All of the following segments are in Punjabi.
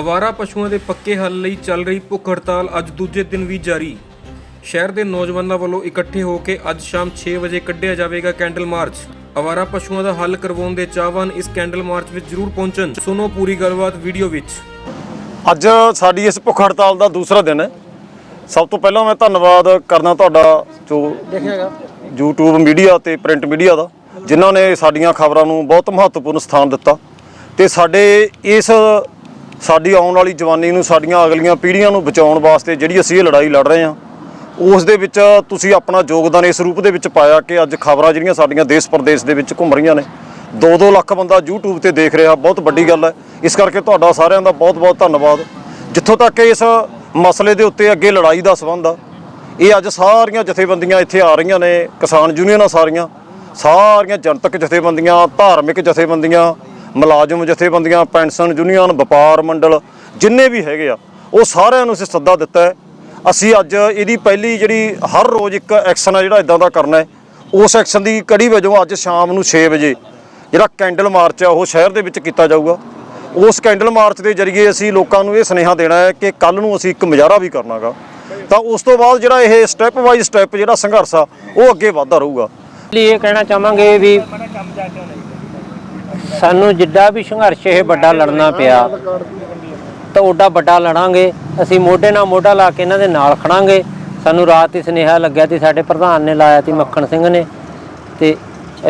ਅਵਾਰਾ ਪਸ਼ੂਆਂ ਦੇ ਪੱਕੇ ਹੱਲ ਲਈ ਚੱਲ ਰਹੀ ਭੁੱਖ ਹੜਤਾਲ ਅੱਜ ਦੂਜੇ ਦਿਨ ਵੀ ਜਾਰੀ। ਸ਼ਹਿਰ ਦੇ ਨੌਜਵਾਨਾਂ ਵੱਲੋਂ ਇਕੱਠੇ ਹੋ ਕੇ ਅੱਜ ਸ਼ਾਮ 6 ਵਜੇ ਕੱਢਿਆ ਜਾਵੇਗਾ ਕੈਂਡਲ ਮਾਰਚ। ਅਵਾਰਾ ਪਸ਼ੂਆਂ ਦਾ ਹੱਲ ਕਰਵਾਉਣ ਦੇ ਚਾਹਵਾਨ ਇਸ ਕੈਂਡਲ ਮਾਰਚ ਵਿੱਚ ਜ਼ਰੂਰ ਪਹੁੰਚਣ। ਸੁਣੋ ਪੂਰੀ ਗੱਲਬਾਤ ਵੀਡੀਓ ਵਿੱਚ। ਅੱਜ ਸਾਡੀ ਇਸ ਭੁੱਖ ਹੜਤਾਲ ਦਾ ਦੂਸਰਾ ਦਿਨ ਹੈ। ਸਭ ਤੋਂ ਪਹਿਲਾਂ ਮੈਂ ਧੰਨਵਾਦ ਕਰਨਾ ਤੁਹਾਡਾ ਜੋ YouTube ਮੀਡੀਆ ਤੇ ਪ੍ਰਿੰਟ ਮੀਡੀਆ ਦਾ ਜਿਨ੍ਹਾਂ ਨੇ ਸਾਡੀਆਂ ਖਬਰਾਂ ਨੂੰ ਬਹੁਤ ਮਹੱਤਵਪੂਰਨ ਸਥਾਨ ਦਿੱਤਾ। ਤੇ ਸਾਡੇ ਇਸ ਸਾਡੀ ਆਉਣ ਵਾਲੀ ਜਵਾਨੀ ਨੂੰ, ਸਾਡੀਆਂ ਅਗਲੀਆਂ ਪੀੜ੍ਹੀਆਂ ਨੂੰ ਬਚਾਉਣ ਵਾਸਤੇ ਜਿਹੜੀ ਅਸੀਂ ਇਹ ਲੜਾਈ ਲੜ ਰਹੇ ਹਾਂ, ਉਸ ਦੇ ਵਿੱਚ ਤੁਸੀਂ ਆਪਣਾ ਯੋਗਦਾਨ ਇਸ ਰੂਪ ਦੇ ਵਿੱਚ ਪਾਇਆ ਕਿ ਅੱਜ ਖਬਰਾਂ ਜਿਹੜੀਆਂ ਸਾਡੀਆਂ ਦੇਸ਼ ਪ੍ਰਦੇਸ਼ ਦੇ ਵਿੱਚ ਘੁੰਮ ਰਹੀਆਂ ਨੇ। 2-2 ਲੱਖ ਬੰਦਾ YouTube ਤੇ ਦੇਖ ਰਿਹਾ, ਬਹੁਤ ਵੱਡੀ ਗੱਲ ਹੈ। ਇਸ ਕਰਕੇ ਤੁਹਾਡਾ ਸਾਰਿਆਂ ਦਾ ਬਹੁਤ-ਬਹੁਤ ਧੰਨਵਾਦ। ਜਿੱਥੋਂ ਤੱਕ ਇਸ ਮਸਲੇ ਦੇ ਉੱਤੇ ਅੱਗੇ ਲੜਾਈ ਦਾ ਸਬੰਧ ਆ, ਇਹ ਅੱਜ ਸਾਰੀਆਂ ਜਥੇਬੰਦੀਆਂ ਇੱਥੇ ਆ ਰਹੀਆਂ ਨੇ, ਕਿਸਾਨ ਯੂਨੀਅਨਾਂ ਸਾਰੀਆਂ ਸਾਰੀਆਂ ਜਨਤਕ ਜਥੇਬੰਦੀਆਂ, ਧਾਰਮਿਕ ਜਥੇਬੰਦੀਆਂ ਮੁਲਾਜ਼ਮ, ਜਥੇਬੰਦੀਆਂ, ਪੈਨਸ਼ਨ, ਯੂਨੀਅਨ, ਵਪਾਰ ਮੰਡਲ, ਜਿੰਨੇ ਵੀ ਹੈਗੇ ਆ, ਉਹ ਸਾਰਿਆਂ ਨੂੰ ਅਸੀਂ ਸੱਦਾ ਦਿੱਤਾ ਹੈ। ਅਸੀਂ ਅੱਜ ਇਹਦੀ ਪਹਿਲੀ ਜਿਹੜੀ ਹਰ ਰੋਜ਼ ਇੱਕ ਐਕਸ਼ਨ ਆ ਜਿਹੜਾ ਇਦਾਂ ਦਾ ਕਰਨਾ ਹੈ। ਉਸ ਐਕਸ਼ਨ ਦੀ ਕੜੀ ਵਜੋਂ ਅੱਜ ਸ਼ਾਮ ਨੂੰ 6 ਵਜੇ ਜਿਹੜਾ ਕੈਂਡਲ ਮਾਰਚ ਆ, ਉਹ ਸ਼ਹਿਰ ਦੇ ਵਿੱਚ ਕੀਤਾ ਜਾਊਗਾ। ਉਸ ਕੈਂਡਲ ਮਾਰਚ ਦੇ ਜ਼ਰੀਏ ਅਸੀਂ ਲੋਕਾਂ ਨੂੰ ਇਹ ਸੁਨੇਹਾ ਦੇਣਾ ਹੈ ਕਿ ਕੱਲ ਨੂੰ ਅਸੀਂ ਇੱਕ ਮੁਜ਼ਾਹਰਾ ਵੀ ਕਰਨਾਗਾ। ਤਾਂ ਉਸ ਤੋਂ ਬਾਅਦ ਜਿਹੜਾ ਇਹ ਸਟੈਪ ਬਾਈ ਸਟੈਪ ਜਿਹੜਾ ਸੰਘਰਸ਼ ਆ, ਉਹ ਅੱਗੇ ਵਧਦਾ ਰਹੂਗਾ। ਲਈ ਇਹ ਕਹਿਣਾ ਚਾਹਾਂਗੇ ਵੀ ਸਾਨੂੰ ਜਿੱਡਾ ਵੀ ਸੰਘਰਸ਼ ਇਹ ਵੱਡਾ ਲੜਨਾ ਪਿਆ, ਤਾਂ ਓਡਾ ਵੱਡਾ ਲੜਾਂਗੇ, ਅਸੀਂ ਮੋਢੇ ਨਾਲ ਮੋਢਾ ਲਾ ਕੇ ਇਹਨਾਂ ਦੇ ਨਾਲ ਖੜਾਂਗੇ। ਸਾਨੂੰ ਰਾਤ ਹੀ ਸੁਨੇਹਾ ਲੱਗਿਆ ਸੀ, ਸਾਡੇ ਪ੍ਰਧਾਨ ਨੇ ਲਾਇਆ ਸੀ, ਮੱਖਣ ਸਿੰਘ ਨੇ। ਤੇ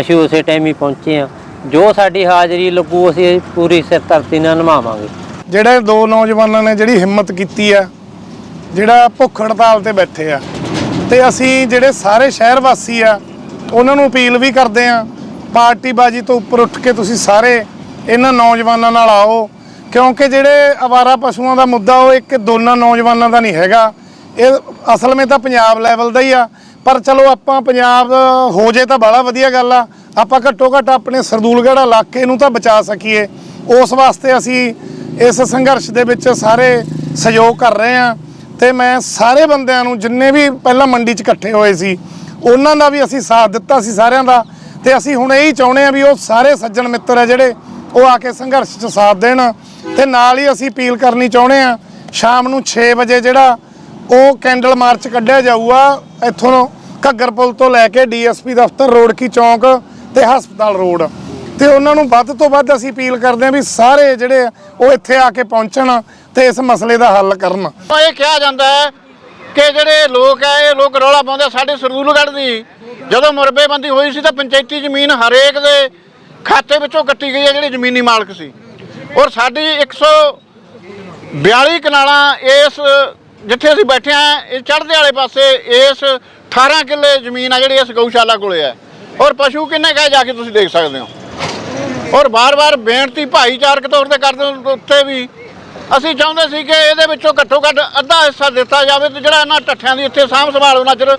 ਅਸੀਂ ਉਸੇ ਟਾਈਮ ਹੀ ਪਹੁੰਚੇ ਆ ਜੋ ਸਾਡੀ ਹਾਜ਼ਰੀ ਲੱਗੂ, ਅਸੀਂ ਪੂਰੀ ਸਿਰ ਧਰਤੀ ਨਾਲ ਨਿਭਾਵਾਂਗੇ। ਜਿਹੜੇ ਦੋ ਨੌਜਵਾਨਾਂ ਨੇ ਜਿਹੜੀ ਹਿੰਮਤ ਕੀਤੀ ਆ, ਜਿਹੜਾ ਭੁੱਖ ਹੜਤਾਲ ਤੇ ਬੈਠੇ ਆ, ਤੇ ਅਸੀਂ ਜਿਹੜੇ ਸਾਰੇ ਸ਼ਹਿਰ ਵਾਸੀ ਆ, ਉਹਨਾਂ ਨੂੰ ਅਪੀਲ ਵੀ ਕਰਦੇ ਆ ਪਾਰਟੀਬਾਜ਼ੀ ਤੋਂ ਉੱਪਰ ਉੱਠ ਕੇ ਤੁਸੀਂ ਸਾਰੇ ਇਹਨਾਂ ਨੌਜਵਾਨਾਂ ਨਾਲ ਆਓ, ਕਿਉਂਕਿ ਜਿਹੜੇ ਅਵਾਰਾ ਪਸ਼ੂਆਂ ਦਾ ਮੁੱਦਾ ਉਹ ਇੱਕ ਦੋਨਾਂ ਨੌਜਵਾਨਾਂ ਦਾ ਨਹੀਂ ਹੈਗਾ। ਇਹ ਅਸਲ ਵਿੱਚ ਤਾਂ ਪੰਜਾਬ ਲੈਵਲ ਦਾ ਹੀ ਆ, ਪਰ ਚਲੋ ਆਪਾਂ ਪੰਜਾਬ ਹੋ ਜੇ ਤਾਂ ਬੜਾ ਵਧੀਆ ਗੱਲ ਆ। ਆਪਾਂ ਘੱਟੋ ਘੱਟ ਆਪਣੇ ਸਰਦੂਲਗੜ੍ਹ ਇਲਾਕੇ ਨੂੰ ਤਾਂ ਬਚਾ ਸਕੀਏ। ਉਸ ਵਾਸਤੇ ਅਸੀਂ ਇਸ ਸੰਘਰਸ਼ ਦੇ ਵਿੱਚ ਸਾਰੇ ਸਹਿਯੋਗ ਕਰ ਰਹੇ ਆ। ਤੇ ਮੈਂ ਸਾਰੇ ਬੰਦਿਆਂ ਨੂੰ ਜਿੰਨੇ ਵੀ ਪਹਿਲਾਂ ਮੰਡੀ 'ਚ ਇਕੱਠੇ ਹੋਏ ਸੀ, ਉਹਨਾਂ ਦਾ ਵੀ ਅਸੀਂ ਸਾਥ ਦਿੱਤਾ ਸੀ ਸਾਰਿਆਂ ਦਾ। ਤੇ ਅਸੀਂ ਹੁਣ ਇਹੀ ਚਾਹੁੰਦੇ ਆ ਵੀ ਉਹ ਸਾਰੇ ਸੱਜਣ ਮਿੱਤਰ ਆ ਜਿਹੜੇ ਉਹ ਆ ਕੇ ਸੰਘਰਸ਼ 'ਚ ਸਾਥ ਦੇਣ ਤੇ ਨਾਲ ਹੀ ਅਸੀਂ ਅਪੀਲ ਕਰਨੀ ਚਾਹੁੰਦੇ ਆ ਸ਼ਾਮ ਨੂੰ 6 ਵਜੇ ਜਿਹੜਾ ਉਹ ਕੈਂਡਲ ਮਾਰਚ ਕੱਢਿਆ ਜਾਊਗਾ, ਇੱਥੋਂ ਘੱਗਰ ਪੁਲ ਤੋਂ ਲੈ ਕੇ ਡੀਐਸਪੀ ਦਫ਼ਤਰ ਰੋਡ ਕੀ ਚੌਂਕ ਤੇ ਹਸਪਤਾਲ ਰੋਡ। ਤੇ ਉਹਨਾਂ ਨੂੰ ਵੱਧ ਤੋਂ ਵੱਧ ਅਸੀਂ ਅਪੀਲ ਕਰਦੇ ਹਾਂ ਵੀ ਸਾਰੇ ਜਿਹੜੇ ਉਹ ਇੱਥੇ ਆ ਕੇ ਪਹੁੰਚਣ ਤੇ ਇਸ ਮਸਲੇ ਦਾ ਹੱਲ ਕਰਨ। ਇਹ ਕਿਹਾ ਜਾਂਦਾ ਹੈ ਕਿ ਜਿਹੜੇ ਲੋਕ ਹੈ ਇਹ ਲੋਕ ਰੌਲਾ ਪਾਉਂਦੇ ਆ। ਸਾਡੇ ਸਰਦੂਲਗੜ੍ਹ ਦੀ। ਜਦੋਂ ਮੁਰਬੇਬੰਦੀ ਹੋਈ ਸੀ ਤਾਂ ਪੰਚਾਇਤੀ ਜ਼ਮੀਨ ਹਰੇਕ ਦੇ ਖਾਤੇ ਵਿੱਚੋਂ ਕੱਟੀ ਗਈ ਹੈ ਜਿਹੜੀ ਜ਼ਮੀਨੀ ਮਾਲਕ ਸੀ। ਔਰ ਸਾਡੀ 142 ਕਨਾਲਾਂ ਇਸ, ਜਿੱਥੇ ਅਸੀਂ ਬੈਠੇ ਆ, ਇਹ ਚੜ੍ਹਦੇ ਵਾਲੇ ਪਾਸੇ ਇਸ 18 ਕਿੱਲੇ ਜ਼ਮੀਨ ਆ, ਜਿਹੜੀ ਇਸ ਗਊਸ਼ਾਲਾ ਕੋਲੇ ਹੈ ਔਰ ਪਸ਼ੂ ਕਿੰਨੇ ਕਹੇ ਜਾ ਕੇ ਤੁਸੀਂ ਦੇਖ ਸਕਦੇ ਹੋ? ਔਰ ਬਾਰ-ਬਾਰ ਬੇਨਤੀ ਭਾਈਚਾਰਕ ਤੌਰ ਤੇ ਕਰਦੇ ਹਾਂ, ਉੱਥੇ ਵੀ ਅਸੀਂ ਚਾਹੁੰਦੇ ਸੀ ਕਿ ਇਹਦੇ ਵਿੱਚੋਂ ਘੱਟੋ ਘੱਟ ਅੱਧਾ ਹਿੱਸਾ ਦਿੱਤਾ ਜਾਵੇ ਤੇ ਜਿਹੜਾ ਇਹਨਾਂ ਠੱਠਿਆਂ ਦੀ ਇੱਥੇ ਸਾਂਭ ਸੰਭਾਲ ਉਹਨਾਂ ਚਿਰ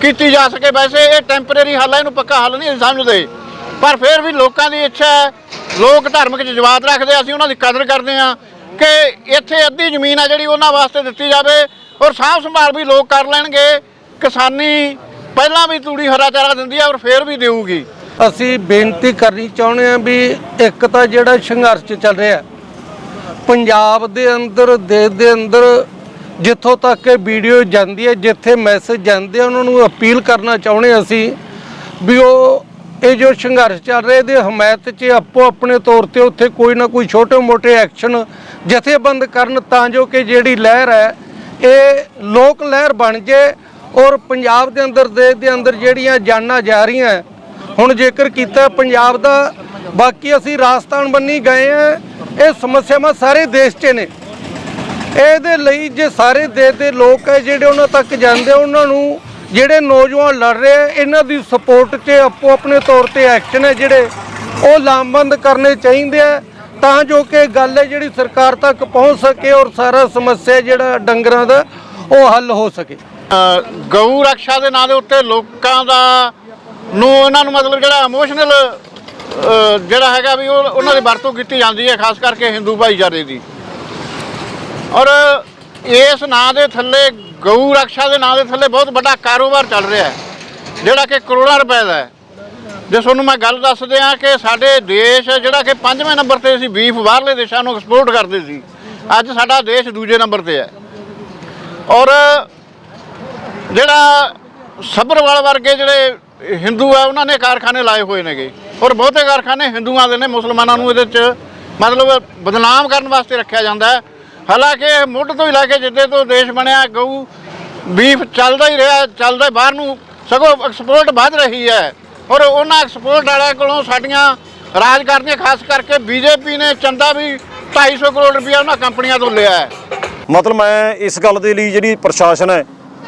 ਕੀਤੀ ਜਾ ਸਕੇ। ਵੈਸੇ ਇਹ ਟੈਂਪਰੇਰੀ ਹੱਲ ਹੈ ਇਹਨੂੰ ਪੱਕਾ ਹੱਲ ਨਹੀਂ ਸਮਝਦੇ ਪਰ ਫਿਰ ਵੀ ਲੋਕਾਂ ਦੀ ਇੱਛਾ ਹੈ, ਲੋਕ ਧਾਰਮਿਕ ਜਜ਼ਬਾਤ ਰੱਖਦੇ ਅਸੀਂ ਉਹਨਾਂ ਦੀ ਕਦਰ ਕਰਦੇ ਆ ਕਿ ਇੱਥੇ ਅੱਧੀ ਜ਼ਮੀਨ ਆ ਜਿਹੜੀ ਉਹਨਾਂ ਵਾਸਤੇ ਦਿੱਤੀ ਜਾਵੇ ਔਰ ਸਾਂਭ ਸੰਭਾਲ ਵੀ ਲੋਕ ਕਰ ਲੈਣਗੇ। ਕਿਸਾਨੀ ਪਹਿਲਾਂ ਵੀ ਤੂੜੀ ਹਰਾ ਚਾਰਾ ਦਿੰਦੀ ਆ ਔਰ ਫਿਰ ਵੀ ਦੇਊਗੀ। ਅਸੀਂ ਬੇਨਤੀ ਕਰਨੀ ਚਾਹੁੰਦੇ ਹਾਂ ਵੀ ਇੱਕ ਤਾਂ ਜਿਹੜਾ ਸੰਘਰਸ਼ ਚੱਲ ਰਿਹਾ ਪੰਜਾਬ ਦੇ ਅੰਦਰ, ਦੇਸ਼ ਦੇ ਅੰਦਰ ਜਿੱਥੋਂ ਤੱਕ ਇਹ ਵੀਡੀਓ ਜਾਂਦੀ ਹੈ, ਜਿੱਥੇ ਮੈਸੇਜ ਜਾਂਦੇ ਆ, ਉਹਨਾਂ ਨੂੰ ਅਪੀਲ ਕਰਨਾ ਚਾਹੁੰਦੇ ਹਾਂ ਅਸੀਂ ਵੀ ਉਹ ਇਹ ਜੋ ਸੰਘਰਸ਼ ਚੱਲ ਰਿਹਾ, ਇਹਦੇ ਹਮਾਇਤ 'ਚ ਆਪੋ ਆਪਣੇ ਤੌਰ ਤੇ ਉੱਥੇ ਕੋਈ ਨਾ ਕੋਈ ਛੋਟੇ-ਮੋਟੇ ਐਕਸ਼ਨ ਜਥੇਬੰਦ ਕਰਨ ਤਾਂ ਜੋ ਕਿ ਜਿਹੜੀ ਲਹਿਰ ਹੈ, ਇਹ ਲੋਕ ਲਹਿਰ ਬਣ ਜੇ ਔਰ ਪੰਜਾਬ ਦੇ ਅੰਦਰ, ਦੇਸ਼ ਦੇ ਅੰਦਰ ਜਿਹੜੀਆਂ ਜਾਨਾਂ ਜਾ ਰਹੀਆਂ, ਹੁਣ ਜੇਕਰ ਕੀਤਾ ਪੰਜਾਬ ਦਾ, ਬਾਕੀ ਅਸੀਂ ਰਾਜਸਥਾਨ ਬੰਨੀ ਗਏ ਆ ਇਹ ਸਮੱਸਿਆਵਾਂ ਸਾਰੇ ਦੇਸ਼ 'ਚ ਨੇ। ਇਹਦੇ ਲਈ ਜੇ ਸਾਰੇ ਦੇਸ਼ ਦੇ ਲੋਕ ਹੈ ਜਿਹੜੇ ਉਹਨਾਂ ਤੱਕ ਜਾਂਦੇ ਉਹਨਾਂ ਨੂੰ ਜਿਹੜੇ ਨੌਜਵਾਨ ਲੜ ਰਹੇ ਆ, ਇਹਨਾਂ ਦੀ ਸਪੋਰਟ 'ਚ ਆਪੋ ਆਪਣੇ ਤੌਰ ਤੇ ਐਕਸ਼ਨ ਹੈ ਜਿਹੜੇ ਉਹ ਲਾਮਬੰਦ ਕਰਨੇ ਚਾਹੀਦੇ ਆ, ਤਾਂ ਜੋ ਕਿ ਗੱਲ ਹੈ ਜਿਹੜੀ ਸਰਕਾਰ ਤੱਕ ਪਹੁੰਚ ਸਕੇ ਔਰ ਸਾਰਾ ਸਮੱਸਿਆ ਜਿਹੜਾ ਡੰਗਰਾਂ ਦਾ ਉਹ ਹੱਲ ਹੋ ਸਕੇ। ਗਊ ਰਕਸ਼ਾ ਦੇ ਨਾਂ ਦੇ ਉੱਤੇ ਲੋਕਾਂ ਦਾ ਨੂੰ ਉਹਨਾਂ ਨੂੰ ਮਤਲਬ ਜਿਹੜਾ ਇਮੋਸ਼ਨਲ ਜਿਹੜਾ ਹੈਗਾ ਵੀ ਉਹ ਉਹਨਾਂ ਦੀ ਵਰਤੋਂ ਕੀਤੀ ਜਾਂਦੀ ਹੈ, ਖਾਸ ਕਰਕੇ ਹਿੰਦੂ ਭਾਈਚਾਰੇ ਦੀ। ਔਰ ਇਸ ਨਾਂ ਦੇ ਥੱਲੇ, ਗਊ ਰਕਸ਼ਾ ਦੇ ਨਾਂ ਦੇ ਥੱਲੇ ਬਹੁਤ ਵੱਡਾ ਕਾਰੋਬਾਰ ਚੱਲ ਰਿਹਾ ਹੈ, ਜਿਹੜਾ ਕਿ ਕਰੋੜਾਂ ਰੁਪਏ ਦਾ ਹੈ। ਜੇ ਤੁਹਾਨੂੰ ਮੈਂ ਗੱਲ ਦੱਸ ਦਿਆਂ ਕਿ ਸਾਡੇ ਦੇਸ਼ ਜਿਹੜਾ ਕਿ ਪੰਜਵੇਂ ਨੰਬਰ ਤੇ ਸੀ, ਬੀਫ ਬਾਹਰਲੇ ਦੇਸ਼ਾਂ ਨੂੰ ਐਕਸਪੋਰਟ ਕਰਦੇ ਸੀ, ਅੱਜ ਸਾਡਾ ਦੇਸ਼ ਦੂਜੇ ਨੰਬਰ ਤੇ ਹੈ। ਔਰ ਜਿਹੜਾ ਸੱਭਰਵਾਲ ਵਰਗੇ ਜਿਹੜੇ ਹਿੰਦੂ ਆ, ਉਹਨਾਂ ਨੇ ਕਾਰਖਾਨੇ ਲਾਏ ਹੋਏ ਨੇਗੇ। ਔਰ ਬਹੁਤੇ ਕਾਰਖਾਨੇ ਹਿੰਦੂਆਂ ਦੇ ਨੇ, ਮੁਸਲਮਾਨਾਂ ਨੂੰ ਇਹਦੇ 'ਚ ਮਤਲਬ ਬਦਨਾਮ ਕਰਨ ਵਾਸਤੇ ਰੱਖਿਆ ਜਾਂਦਾ ਹੈ। ਹਾਲਾਂਕਿ ਇਹ ਮੁੱਢ ਤੋਂ ਹੀ ਲੈ ਕੇ ਜਿੱਦੇ ਤੋਂ ਦੇਸ਼ ਬਣਿਆ, ਗਊ, ਬੀਫ ਚੱਲਦਾ ਹੀ ਰਿਹਾ, ਚੱਲਦਾ ਬਾਹਰ ਨੂੰ ਸਗੋਂ ਐਕਸਪੋਰਟ ਵੱਧ ਰਹੀ ਹੈ। ਔਰ ਉਹਨਾਂ ਐਕਸਪੋਰਟ ਵਾਲਿਆਂ ਕੋਲੋਂ ਸਾਡੀਆਂ ਰਾਜ ਕਰਦੀਆਂ, ਖਾਸ ਕਰਕੇ ਬੀਜੇਪੀ ਨੇ ਚੰਦਾ ਵੀ 250 ਕਰੋੜ ਰੁਪਇਆ ਉਹਨਾਂ ਕੰਪਨੀਆਂ ਤੋਂ ਲਿਆ ਹੈ। ਮਤਲਬ ਮੈਂ ਇਸ ਗੱਲ ਦੇ ਲਈ ਜਿਹੜੀ ਪ੍ਰਸ਼ਾਸਨ ਹੈ,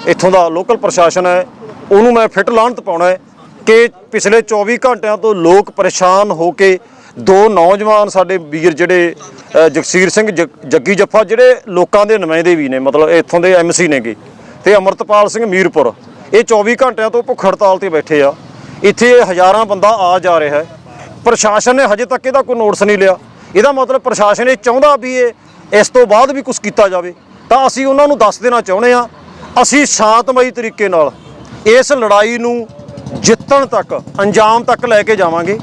ਇੱਥੋਂ ਦਾ ਲੋਕਲ ਪ੍ਰਸ਼ਾਸਨ ਹੈ, ਉਹਨੂੰ ਮੈਂ ਫਿੱਟ ਲਾਹਨਤ ਪਾਉਣਾ ਹੈ। ਕਿ ਪਿਛਲੇ 24 ਘੰਟਿਆਂ ਤੋਂ ਲੋਕ ਪਰੇਸ਼ਾਨ ਹੋ ਕੇ ਦੋ ਨੌਜਵਾਨ ਸਾਡੇ ਵੀਰ ਜਿਹੜੇ ਜਗਸੀਰ ਸਿੰਘ ਜੱਗੀ ਜੱਫਾ, ਜਿਹੜੇ ਲੋਕਾਂ ਦੇ ਨੁਮਾਇੰਦੇ ਵੀ ਨੇ, ਮਤਲਬ ਇੱਥੋਂ ਦੇ ਐਮਸੀ ਨੇਗੇ ਤੇ ਅਮਰਤਪਾਲ ਸਿੰਘ ਮੀਰਪੁਰ, ਇਹ 24 ਘੰਟਿਆਂ ਤੋਂ ਭੁੱਖ ਹੜਤਾਲ ਤੇ ਬੈਠੇ ਆ। ਇੱਥੇ ਹਜ਼ਾਰਾਂ ਬੰਦਾ ਆ ਜਾ ਰਿਹਾ ਹੈ। ਪ੍ਰਸ਼ਾਸਨ ਨੇ ਹਜੇ ਤੱਕ ਇਹਦਾ ਕੋਈ ਨੋਟਿਸ ਨਹੀਂ ਲਿਆ। ਇਹਦਾ ਮਤਲਬ ਪ੍ਰਸ਼ਾਸਨ ਇਹ ਚਾਹੁੰਦਾ ਵੀ ਇਹ, ਇਸ ਤੋਂ ਬਾਅਦ ਵੀ ਕੁਝ ਕੀਤਾ ਜਾਵੇ। ਤਾਂ ਅਸੀਂ ਉਹਨਾਂ ਨੂੰ ਦੱਸ ਦੇਣਾ ਚਾਹੁੰਦੇ ਆ ਅਸੀਂ ਸ਼ਾਂਤਮਈ ਤਰੀਕੇ ਨਾਲ ਇਸ ਲੜਾਈ ਨੂੰ ਜਿੱਤਣ ਤੱਕ, ਅੰਜਾਮ ਤੱਕ ਲੈ ਕੇ ਜਾਵਾਂਗੇ।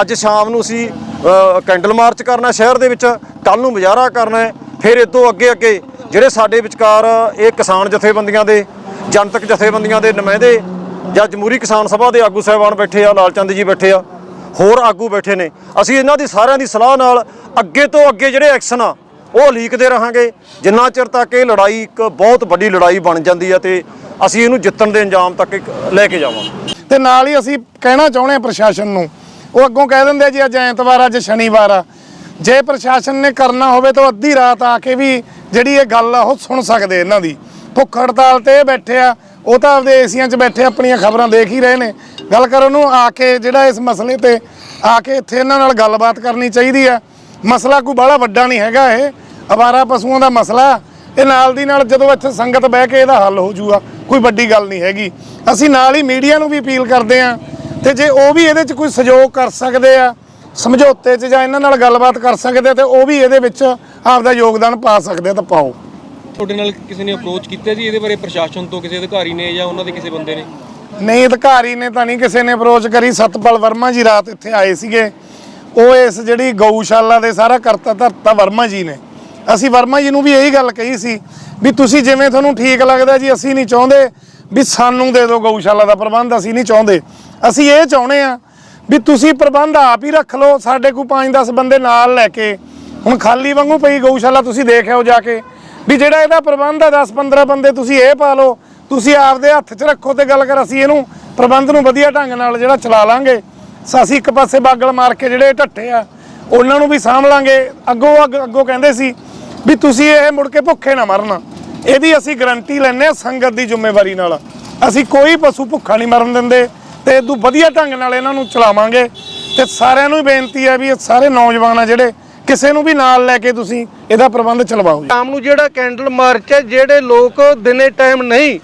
ਅੱਜ ਸ਼ਾਮ ਨੂੰ ਅਸੀਂ ਕੈਂਡਲ ਮਾਰਚ ਕਰਨਾ ਸ਼ਹਿਰ ਦੇ ਵਿੱਚ ਕੱਲ ਨੂੰ ਮੁਜ਼ਾਹਰਾ ਕਰਨਾ ਹੈ, ਫਿਰ ਇਦੋਂ ਅੱਗੇ ਅੱਗੇ ਜਿਹੜੇ ਸਾਡੇ ਵਿਚਕਾਰ ਇਹ ਕਿਸਾਨ ਜਥੇਬੰਦੀਆਂ ਦੇ, ਜਨਤਕ ਜਥੇਬੰਦੀਆਂ ਦੇ ਨੁਮਾਇੰਦੇ ਜਾਂ ਜਮਹੂਰੀ ਕਿਸਾਨ ਸਭਾ ਦੇ ਆਗੂ ਸਾਹਿਬਾਨ ਬੈਠੇ ਆ, ਲਾਲਚੰਦ ਜੀ ਬੈਠੇ ਆ, ਹੋਰ ਆਗੂ ਬੈਠੇ ਨੇ। ਅਸੀਂ ਇਹਨਾਂ ਦੀ ਸਾਰਿਆਂ ਦੀ ਸਲਾਹ ਨਾਲ ਅੱਗੇ ਤੋਂ ਅੱਗੇ ਜਿਹੜੇ ਐਕਸ਼ਨ ਆ, ਉਹ ਲੀਕਦੇ ਰਹਾਂਗੇ। ਜਿੰਨਾ ਚਿਰ ਤੱਕ ਇਹ ਲੜਾਈ ਇੱਕ ਬਹੁਤ ਵੱਡੀ ਲੜਾਈ ਬਣ ਜਾਂਦੀ ਹੈ ਤੇ ਅਸੀਂ ਇਹਨੂੰ ਜਿੱਤਣ ਦੇ ਅੰਜਾਮ ਤੱਕ ਇੱਕ ਲੈ ਕੇ ਜਾਵਾਂਗੇ। ਤੇ ਨਾਲ ਹੀ ਅਸੀਂ ਕਹਿਣਾ ਚਾਹੁੰਦੇ ਹਾਂ ਪ੍ਰਸ਼ਾਸਨ ਨੂੰ ਉਹ ਅੱਗੋਂ ਕਹਿ ਦਿੰਦੇ ਆ ਜੀ ਅੱਜ ਐਤਵਾਰ ਆ, ਅੱਜ ਸ਼ਨੀਵਾਰ ਆ। ਜੇ ਪ੍ਰਸ਼ਾਸਨ ਨੇ ਕਰਨਾ ਹੋਵੇ ਤਾਂ ਉਹ ਅੱਧੀ ਰਾਤ ਆ ਕੇ ਵੀ ਜਿਹੜੀ ਇਹ ਗੱਲ ਆ ਉਹ ਸੁਣ ਸਕਦੇ ਇਹਨਾਂ ਦੀ। ਭੁੱਖ ਹੜਤਾਲ ਤੇ ਬੈਠੇ ਆ ਉਹ ਤਾਂ ਆਪਦੇ ਏਸੀਆਂ 'ਚ ਬੈਠੇ ਆਪਣੀਆਂ ਖਬਰਾਂ ਦੇਖ ਹੀ ਰਹੇ ਨੇ। ਗੱਲ ਕਰਨ ਨੂੰ ਆ ਕੇ ਜਿਹੜਾ ਇਸ ਮਸਲੇ ਤੇ ਆ ਕੇ ਇੱਥੇ ਇਹਨਾਂ ਨਾਲ ਗੱਲਬਾਤ ਕਰਨੀ ਚਾਹੀਦੀ ਆ। ਮਸਲਾ ਕੋਈ ਬੜਾ ਵੱਡਾ ਨਹੀਂ ਹੈਗਾ ਇਹ। ਅਵਾਰਾ ਪਸ਼ੂਆਂ ਦਾ ਮਸਲਾ ਇਹ ਨਾਲ ਦੀ ਨਾਲ ਜਦੋਂ ਇੱਥੇ ਸੰਗਤ ਬਹਿ ਕੇ ਇਹਦਾ ਹੱਲ ਹੋ ਜਾਊਗਾ ਕੋਈ ਵੱਡੀ ਗੱਲ ਨਹੀਂ ਹੈਗੀ। ਅਸੀਂ ਨਾਲ ਹੀ ਮੀਡੀਆ ਨੂੰ ਵੀ ਅਪੀਲ ਕਰਦੇ ਆਂ ਤੇ ਜੇ ਉਹ ਵੀ ਇਹਦੇ 'ਚ ਕੋਈ ਸਹਿਯੋਗ ਕਰ ਸਕਦੇ ਆ ਸਮਝੌਤੇ 'ਚ ਜਾਂ ਇਹਨਾਂ ਨਾਲ ਗੱਲਬਾਤ ਕਰ ਸਕਦੇ ਤੇ ਉਹ ਵੀ ਇਹਦੇ ਵਿੱਚ ਆਪਦਾ ਯੋਗਦਾਨ ਪਾ ਸਕਦੇ ਤਾਂ ਪਾਓ। ਤੁਹਾਡੇ ਨਾਲ ਕਿਸੇ ਨੇ ਅਪਰੋਚ ਕੀਤਾ ਜੀ ਇਹਦੇ ਬਾਰੇ ਪ੍ਰਸ਼ਾਸਨ ਤੋਂ ਕਿਸੇ ਅਧਿਕਾਰੀ ਨੇ ਜਾਂ ਉਹਨਾਂ ਦੇ ਕਿਸੇ ਬੰਦੇ ਨੇ? ਨਹੀਂ ਅਧਿਕਾਰੀ ਨੇ ਤਾਂ ਨਹੀਂ ਕਿਸੇ ਨੇ ਅਪਰੋਚ ਕਰੀ। ਸਤਪਾਲ ਵਰਮਾ ਜੀ ਰਾਤ ਇੱਥੇ ਆਏ ਸੀਗੇ। ਉਹ ਇਸ ਜਿਹੜੀ ਗਊਸ਼ਾਲਾ ਦੇ ਸਾਰਾ ਕਰਤਾ ਧਰਤਾ ਵਰਮਾ ਜੀ ਨੇ। ਅਸੀਂ ਵਰਮਾ ਜੀ ਨੂੰ ਵੀ ਇਹੀ ਗੱਲ ਕਹੀ ਸੀ ਵੀ ਤੁਸੀਂ ਜਿਵੇਂ ਤੁਹਾਨੂੰ ਠੀਕ ਲੱਗਦਾ ਜੀ, ਅਸੀਂ ਨਹੀਂ ਚਾਹੁੰਦੇ ਵੀ ਸਾਨੂੰ ਦੇ ਦਿਓ ਗਊਸ਼ਾਲਾ ਦਾ ਪ੍ਰਬੰਧ, ਅਸੀਂ ਨਹੀਂ ਚਾਹੁੰਦੇ। ਅਸੀਂ ਇਹ ਚਾਹੁੰਦੇ ਆ ਵੀ ਤੁਸੀਂ ਪ੍ਰਬੰਧ ਆਪ ਹੀ ਰੱਖ ਲਓ, ਸਾਡੇ ਕੋਲ 5-10 ਬੰਦੇ ਨਾਲ ਲੈ ਕੇ। ਹੁਣ ਖਾਲੀ ਵਾਂਗੂ ਪਈ ਗਊਸ਼ਾਲਾ ਤੁਸੀਂ ਦੇਖ ਆਓ ਜਾ ਕੇ ਵੀ ਜਿਹੜਾ ਇਹਦਾ ਪ੍ਰਬੰਧ ਆ 10-15 ਬੰਦੇ ਤੁਸੀਂ ਇਹ ਪਾ ਲਓ, ਤੁਸੀਂ ਆਪਦੇ ਹੱਥ 'ਚ ਰੱਖੋ ਤੇ ਗੱਲ ਕਰ, ਅਸੀਂ ਇਹਨੂੰ ਪ੍ਰਬੰਧ ਨੂੰ ਵਧੀਆ ਢੰਗ ਨਾਲ ਜਿਹੜਾ ਚਲਾ ਲਾਂਗੇ। ਅਸੀਂ ਇੱਕ ਪਾਸੇ ਬਾਗਲ ਮਾਰ ਕੇ ਜਿਹੜੇ ਢੱਠੇ ਆ, ਉਹਨਾਂ ਨੂੰ ਵੀ ਸਾਂਭ ਲਾਂਗੇ। ਅੱਗੋਂ ਅੱਗ- ਅੱਗੋਂ ਕਹਿੰਦੇ ਸੀ ਵੀ ਤੁਸੀਂ ਇਹ ਮੁੜ ਕੇ ਭੁੱਖੇ ਨਾ ਮਰਨ। ਇਹਦੀ ਅਸੀਂ ਗਰੰਟੀ ਲੈਂਦੇ ਆ ਸੰਗਤ ਦੀ ਜ਼ਿੰਮੇਵਾਰੀ ਨਾਲ। ਅਸੀਂ ਕੋਈ ਪਸ਼ੂ ਭੁੱਖਾ ਨਹੀਂ ਮਰਨ ਦਿੰਦੇ ਤੇ ਇਦੋਂ ਵਧੀਆ ਢੰਗ ਨਾਲ ਇਹਨਾਂ ਨੂੰ ਚਲਾਵਾਂਗੇ। ਤੇ ਸਾਰਿਆਂ ਨੂੰ ਹੀ ਬੇਨਤੀ ਹੈ ਵੀ ਇਹ ਸਾਰੇ ਨੌਜਵਾਨ ਆ ਜਿਹੜੇ, ਕਿਸੇ ਨੂੰ ਵੀ ਨਾਲ ਲੈ ਕੇ ਤੁਸੀਂ ਇਹਦਾ ਪ੍ਰਬੰਧ ਚਲਵਾਓ ਜੀ ਸ਼ਾਮ ਨੂੰ ਜਿਹੜਾ ਕੈਂਡਲ ਮਾਰਚ ਹੈ, ਜਿਹੜੇ ਲੋਕ ਦਿਨੇ ਟਾਈਮ ਨਹੀਂ,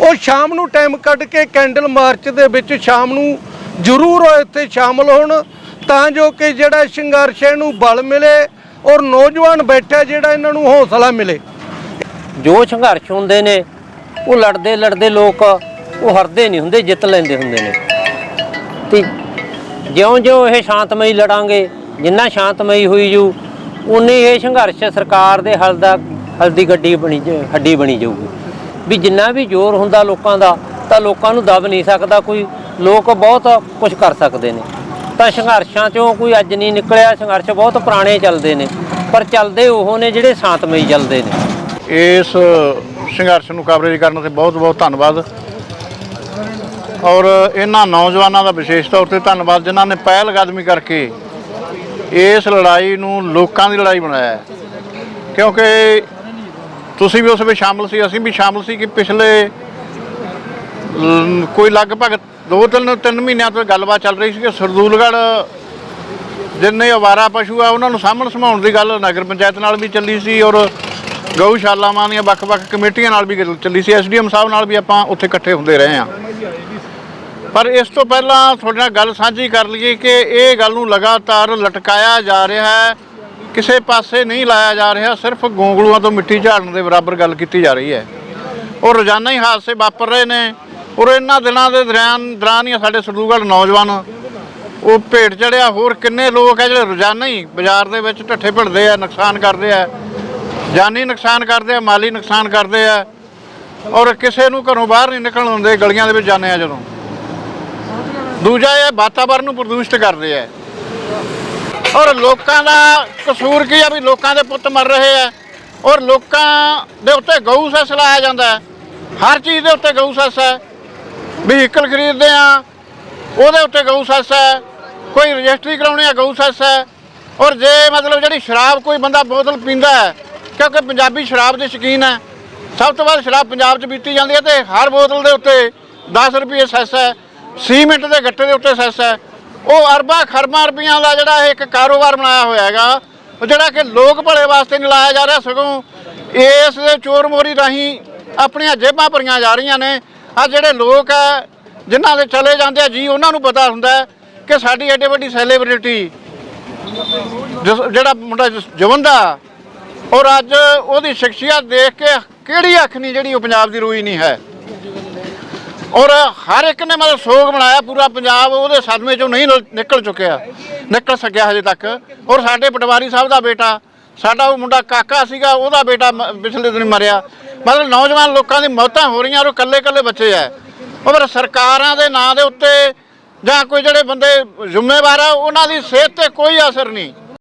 ਉਹ ਸ਼ਾਮ ਨੂੰ ਟਾਈਮ ਕੱਢ ਕੇ ਕੈਂਡਲ ਮਾਰਚ ਦੇ ਵਿੱਚ ਸ਼ਾਮ ਨੂੰ ਜ਼ਰੂਰ ਇੱਥੇ ਸ਼ਾਮਲ ਹੋਣ। ਤਾਂ ਜੋ ਕਿ ਜਿਹੜਾ ਸੰਘਰਸ਼ ਹੈ, ਇਹਨੂੰ ਬਲ ਮਿਲੇ ਔਰ ਨੌਜਵਾਨ ਬੈਠਾ ਜਿਹੜਾ ਇਹਨਾਂ ਨੂੰ ਹੌਸਲਾ ਮਿਲੇ। ਜੋ ਸੰਘਰਸ਼ ਹੁੰਦੇ ਨੇ, ਉਹ ਲੜਦੇ ਲੜਦੇ ਲੋਕ, ਉਹ ਹਰਦੇ ਨਹੀਂ ਹੁੰਦੇ, ਜਿੱਤ ਲੈਂਦੇ ਹੁੰਦੇ ਨੇ। ਤੇ ਜਿਉਂ-ਜਿਉਂ ਇਹ ਸ਼ਾਂਤਮਈ ਲੜਾਂਗੇ, ਜਿੰਨਾ ਸ਼ਾਂਤਮਈ ਹੋਈ ਜੂ, ਉਨੀ ਇਹ ਸੰਘਰਸ਼ ਸਰਕਾਰ ਦੇ ਹਲ ਦਾ ਹਲਦੀ ਗੱਡੀ ਬਣੀ ਹੱਡੀ ਬਣੀ ਜਾਊਗੀ। ਵੀ ਜਿੰਨਾ ਵੀ ਜ਼ੋਰ ਹੁੰਦਾ ਲੋਕਾਂ ਦਾ, ਤਾਂ ਲੋਕਾਂ ਨੂੰ ਦਬ ਨਹੀਂ ਸਕਦਾ ਕੋਈ। ਲੋਕ ਬਹੁਤ ਕੁਝ ਕਰ ਸਕਦੇ ਨੇ। ਤਾਂ ਸੰਘਰਸ਼ਾਂ ਚੋਂ ਕੋਈ ਅੱਜ ਨਹੀਂ ਨਿਕਲਿਆ, ਸੰਘਰਸ਼ ਬਹੁਤ ਪੁਰਾਣੇ ਚੱਲਦੇ ਨੇ, ਪਰ ਚੱਲਦੇ ਉਹ ਨੇ ਜਿਹੜੇ ਸ਼ਾਂਤਮਈ ਚੱਲਦੇ ਨੇ। ਇਸ ਸੰਘਰਸ਼ ਨੂੰ ਕਵਰੇਜ ਕਰਨ ਤੇ ਬਹੁਤ ਬਹੁਤ ਧੰਨਵਾਦ। ਔਰ ਇਹਨਾਂ ਨੌਜਵਾਨਾਂ ਦਾ ਵਿਸ਼ੇਸ਼ ਤੌਰ ਤੇ ਧੰਨਵਾਦ, ਜਿਨ੍ਹਾਂ ਨੇ ਪਹਿਲ ਕਦਮੀ ਕਰਕੇ ਇਸ ਲੜਾਈ ਨੂੰ ਲੋਕਾਂ ਦੀ ਲੜਾਈ ਬਣਾਇਆ ਕਿਉਂਕਿ ਤੁਸੀਂ ਵੀ ਉਸ ਵਿੱਚ ਸ਼ਾਮਲ ਸੀ, ਅਸੀਂ ਵੀ ਸ਼ਾਮਲ ਸੀ ਕਿ ਪਿਛਲੇ ਕੋਈ ਲਗਭਗ ਦੋ ਤਿੰਨ ਤਿੰਨ ਮਹੀਨਿਆਂ ਤੋਂ ਗੱਲਬਾਤ ਚੱਲ ਰਹੀ ਸੀ ਕਿ ਸਰਦੂਲਗੜ੍ਹ ਜਿੰਨੇ ਅਵਾਰਾ ਪਸ਼ੂ ਆ, ਉਹਨਾਂ ਨੂੰ ਸਾਂਭਣ ਸੰਭਾਉਣ ਦੀ ਗੱਲ ਨਗਰ ਪੰਚਾਇਤ ਨਾਲ ਵੀ ਚੱਲੀ ਸੀ ਔਰ ਗਊਸ਼ਾਲਾਵਾਂ ਦੀਆਂ ਵੱਖ-ਵੱਖ ਕਮੇਟੀਆਂ ਨਾਲ ਵੀ ਗੱਲ ਚੱਲੀ ਸੀ। ਐਸਡੀਐਮ ਸਾਹਿਬ ਨਾਲ ਵੀ ਆਪਾਂ ਉੱਥੇ ਇਕੱਠੇ ਹੁੰਦੇ ਰਹੇ ਹਾਂ। ਪਰ ਇਸ ਤੋਂ ਪਹਿਲਾਂ ਤੁਹਾਡੇ ਨਾਲ ਗੱਲ ਸਾਂਝੀ ਕਰ ਲਈਏ ਕਿ ਇਹ ਗੱਲ ਨੂੰ ਲਗਾਤਾਰ ਲਟਕਾਇਆ ਜਾ ਰਿਹਾ ਹੈ। ਕਿਸੇ ਪਾਸੇ ਨਹੀਂ ਲਾਇਆ ਜਾ ਰਿਹਾ, ਸਿਰਫ ਗੋਂਗਲੂਆਂ ਤੋਂ ਮਿੱਟੀ ਝਾੜਨ ਦੇ ਬਰਾਬਰ ਗੱਲ ਕੀਤੀ ਜਾ ਰਹੀ ਹੈ। ਉਹ ਰੋਜ਼ਾਨਾ ਹੀ ਹਾਦਸੇ ਵਾਪਰ ਰਹੇ ਨੇ। ਔਰ ਇਹਨਾਂ ਦਿਨਾਂ ਦੇ ਦੌਰਾਨ ਦੌਰਾਨ ਹੀ ਸਾਡੇ ਸਰਦੂਗੜ੍ਹ ਨੌਜਵਾਨ ਉਹ ਭੇਟ ਚੜਿਆ ਹੋਰ ਕਿੰਨੇ ਲੋਕ ਆ ਜਿਹੜੇ ਰੋਜ਼ਾਨਾ ਹੀ ਬਾਜ਼ਾਰ ਦੇ ਵਿੱਚ ਢੱਠੇ ਭਿੜਦੇ ਆ, ਨੁਕਸਾਨ ਕਰਦੇ ਆ। ਜਾਨੀ ਨੁਕਸਾਨ ਕਰਦੇ ਆ, ਮਾਲੀ ਨੁਕਸਾਨ ਕਰਦੇ ਆ। ਔਰ ਕਿਸੇ ਨੂੰ ਘਰੋਂ ਬਾਹਰ ਨਹੀਂ ਨਿਕਲਣ ਦਿੰਦੇ, ਗਲੀਆਂ ਦੇ ਵਿੱਚ ਜਾਂਦੇ ਆ ਜਦੋਂ। ਦੂਜਾ ਇਹ ਵਾਤਾਵਰਨ ਨੂੰ ਪ੍ਰਦੂਸ਼ਿਤ ਕਰਦੇ ਆ। ਔਰ ਲੋਕਾਂ ਦਾ ਕਸੂਰ ਕੀ ਆ ਵੀ ਲੋਕਾਂ ਦੇ ਪੁੱਤ ਮਰ ਰਹੇ ਆ। ਔਰ ਲੋਕਾਂ ਦੇ ਉੱਤੇ ਗਊ ਸੈਸ ਲਾਇਆ ਜਾਂਦਾ। ਹਰ ਚੀਜ਼ ਦੇ ਉੱਤੇ ਗਊ ਸੈਸ ਹੈ ਵਹੀਕਲ ਖਰੀਦਦੇ ਆ, ਉਹਦੇ ਉੱਤੇ ਗਊ ਸੈਸ ਹੈ, ਕੋਈ ਰਜਿਸਟਰੀ ਕਰਾਉਣੀ ਆ ਗਊ ਸੈਸ ਹੈ, ਔਰ ਜੇ ਮਤਲਬ ਜਿਹੜੀ ਸ਼ਰਾਬ ਕੋਈ ਬੰਦਾ ਬੋਤਲ ਪੀਂਦਾ ਹੈ, ਕਿਉਂਕਿ ਪੰਜਾਬੀ ਸ਼ਰਾਬ ਦੇ ਸ਼ੌਕੀਨ ਹੈ, ਸਭ ਤੋਂ ਵੱਧ ਸ਼ਰਾਬ ਪੰਜਾਬ 'ਚ ਪੀਤੀ ਜਾਂਦੀ ਹੈ ਤੇ ਹਰ ਬੋਤਲ ਦੇ ਉੱਤੇ 10 ਰੁਪਏ ਸੈਸ ਹੈ, ਸੀਮੈਂਟ ਦੇ ਗੱਟੇ ਦੇ ਉੱਤੇ ਸੈਸ ਹੈ, ਉਹ ਅਰਬਾਂ ਖਰਬਾਂ ਰੁਪਈਆਂ ਦਾ ਜਿਹੜਾ ਇਹ ਇੱਕ ਕਾਰੋਬਾਰ ਬਣਾਇਆ ਹੋਇਆ ਹੈਗਾ, ਉਹ ਜਿਹੜਾ ਕਿ ਲੋਕ ਭਲੇ ਵਾਸਤੇ ਨਹੀਂ ਲਾਇਆ ਜਾ ਰਿਹਾ ਸਗੋਂ ਇਸ ਦੇ ਚੋਰ ਮੋਰੀ ਰਾਹੀਂ ਆਪਣੀਆਂ ਜੇਬਾਂ ਭਰੀਆਂ ਜਾ ਰਹੀਆਂ ਨੇ ਆ ਜਿਹੜੇ ਲੋਕ ਹੈ ਜਿਨ੍ਹਾਂ ਦੇ ਚਲੇ ਜਾਂਦੇ ਆ, ਜੀ, ਉਹਨਾਂ ਨੂੰ ਪਤਾ ਹੁੰਦਾ ਕਿ ਸਾਡੀ ਐਡੇ ਵੱਡੀ ਸੈਲੀਬ੍ਰਿਟੀ ਜਿਹੜਾ ਮੁੰਡਾ ਜਸ- ਜਵੰਦਾ, ਔਰ ਅੱਜ ਉਹਦੀ ਸ਼ਖਸੀਅਤ ਦੇਖ ਕੇ ਕਿਹੜੀ ਅੱਖ ਨਹੀਂ, ਜਿਹੜੀ ਉਹ ਪੰਜਾਬ ਦੀ ਰੂਈ ਨਹੀਂ ਹੈ। ਔਰ ਹਰ ਇੱਕ ਨੇ ਮਤਲਬ ਸੋਗ ਬਣਾਇਆ ਪੂਰਾ ਪੰਜਾਬ ਉਹਦੇ ਸਦਮੇ ਚੋਂ ਨਹੀਂ ਨਿਕਲ ਚੁੱਕਿਆ, ਨਿਕਲ ਸਕਿਆ ਹਜੇ ਤੱਕ। ਔਰ ਸਾਡੇ ਪਟਵਾਰੀ ਸਾਹਿਬ ਦਾ ਬੇਟਾ, ਸਾਡਾ ਉਹ ਮੁੰਡਾ ਕਾਕਾ ਸੀਗਾ, ਉਹਦਾ ਬੇਟਾ ਮ- ਪਿਛਲੇ ਦਿਨ ਮਰਿਆ। ਮਤਲਬ ਨੌਜਵਾਨ ਲੋਕਾਂ ਦੀ ਮੌਤਾਂ ਹੋ ਰਹੀਆਂ ਔਰ ਉਹ ਇਕੱਲੇ ਇਕੱਲੇ ਬੱਚੇ ਆ ਉਹ ਫਿਰ ਸਰਕਾਰਾਂ ਦੇ ਨਾਂ ਦੇ ਉੱਤੇ ਜਾਂ ਕੋਈ ਜਿਹੜੇ ਬੰਦੇ ਜ਼ਿੰਮੇਵਾਰ ਆ, ਉਹਨਾਂ ਦੀ ਸਿਹਤ ਤੇ ਕੋਈ ਅਸਰ ਨਹੀਂ।